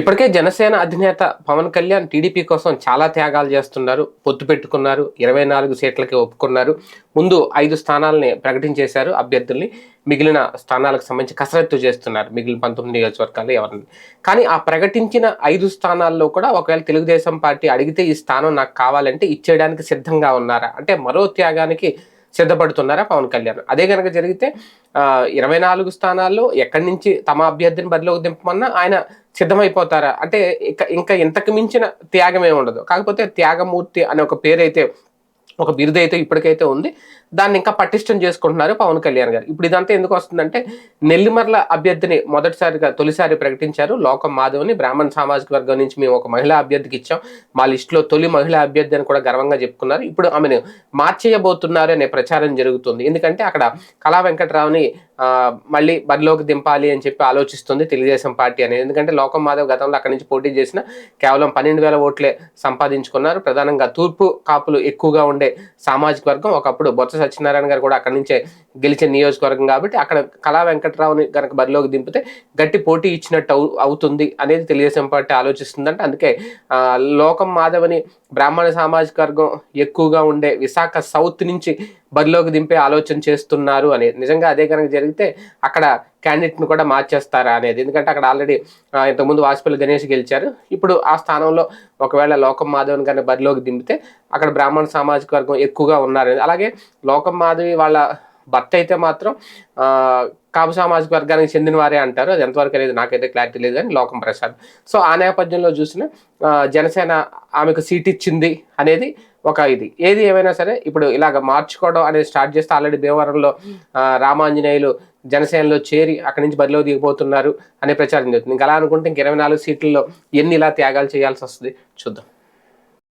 ఇప్పటికే జనసేన అధినేత పవన్ కళ్యాణ్ టీడీపీ కోసం చాలా త్యాగాలు చేస్తున్నారు పొత్తు పెట్టుకున్నారు ఇరవై నాలుగు సీట్లకి ఒప్పుకున్నారు. ముందు ఐదు స్థానాలని ప్రకటించేశారు అభ్యర్థుల్ని. మిగిలిన స్థానాలకు సంబంధించి కసరత్తు చేస్తున్నారు మిగిలిన పంతొమ్మిది నియోజకవర్గాలు ఎవరిని. కానీ ఆ ప్రకటించిన ఐదు స్థానాల్లో కూడా ఒకవేళ తెలుగుదేశం పార్టీ అడిగితే ఈ స్థానం నాకు కావాలంటే ఇచ్చేయడానికి సిద్ధంగా ఉన్నారా? అంటే మరో త్యాగానికి సిద్ధపడుతున్నారా పవన్ కళ్యాణ్? అదే కనుక జరిగితే ఇరవై నాలుగు స్థానాల్లో ఎక్కడి నుంచి తమ అభ్యర్థిని బరిలోకి దింపమన్నా ఆయన సిద్ధమైపోతారా? అంటే ఇక ఇంకా ఇంతకు మించిన త్యాగమే ఉండదు కాకపోతే త్యాగమూర్తి అనే ఒక పేరైతే ఒక బిరుదైతే ఇప్పటికైతే ఉంది. దాన్ని ఇంకా పటిష్టం చేసుకుంటున్నారు పవన్ కళ్యాణ్ గారు. ఇప్పుడు ఇదంతా ఎందుకు వస్తుందంటే నెల్లిమర్ల అభ్యర్థిని మొదటిసారిగా తొలిసారి ప్రకటించారు లోకం మాధవ్ని. బ్రాహ్మణ సామాజిక వర్గం నుంచి మేము ఒక మహిళా అభ్యర్థికి ఇచ్చాం. మా లిస్టులో తొలి మహిళా అభ్యర్థి అని కూడా గర్వంగా చెప్పుకున్నారు. ఇప్పుడు ఆమెను మార్చేయబోతున్నారు అనే ప్రచారం జరుగుతుంది. ఎందుకంటే అక్కడ కళా వెంకట్రావుని మళ్ళీ బరిలోకి దింపాలి అని చెప్పి ఆలోచిస్తుంది తెలుగుదేశం పార్టీ అనేది. ఎందుకంటే లోకం మాధవ్ గతంలో అక్కడి నుంచి పోటీ చేసిన కేవలం పన్నెండు వేల ఓట్లే సంపాదించుకున్నారు. ప్రధానంగా తూర్పు కాపులు ఎక్కువగా ఉండే సామాజిక వర్గం. ఒకప్పుడు బొత్స సత్యనారాయణ గారు కూడా అక్కడి నుంచే గెలిచిన నియోజకవర్గం కాబట్టి అక్కడ కళా వెంకట్రావుని కనుక బరిలోకి దింపితే గట్టి పోటీ ఇచ్చినట్టు అవు అవుతుంది అనేది తెలుగుదేశం పార్టీ ఆలోచిస్తుందంటే అందుకే లోకం మాధవని బ్రాహ్మణ సామాజిక వర్గం ఎక్కువగా ఉండే విశాఖ సౌత్ నుంచి బరిలోకి దింపే ఆలోచన చేస్తున్నారు అనేది నిజంగా అదే కనుక జరిగితే అక్కడ క్యాండిడేట్ని కూడా మార్చేస్తారా అనేది. ఎందుకంటే అక్కడ ఆల్రెడీ ఇంతకుముందు వాజ్పేయి గణేష్ గెలిచారు. ఇప్పుడు ఆ స్థానంలో ఒకవేళ లోకం మాధవన్ కానీ బరిలోకి దింపితే అక్కడ బ్రాహ్మణ సామాజిక వర్గం ఎక్కువగా ఉన్నారు అలాగే లోకం మాధవి వాళ్ళ భర్త అయితే మాత్రం కాపు సామాజిక వర్గానికి చెందిన వారే అంటారు. అది ఎంతవరకు లేదు నాకైతే క్లారిటీ లేదు కానీ లోకం ప్రసాద్. సో ఆ నేపథ్యంలో చూసిన జనసేన ఆమెకు సీట్ ఇచ్చింది అనేది ఒక ఇది. ఏది ఏమైనా సరే ఇప్పుడు ఇలాగ మార్చుకోవడం అనేది స్టార్ట్ చేస్తే ఆల్రెడీ భీమవరంలో రామాంజనేయులు జనసేనలో చేరి అక్కడి నుంచి బరిలో దిగిపోతున్నారు అనే ప్రచారం జరుగుతుంది. ఇంకా అలా అనుకుంటే ఇంక ఇరవై నాలుగు సీట్లలో ఎన్ని ఇలా త్యాగాలు చేయాల్సి వస్తుంది చూద్దాం.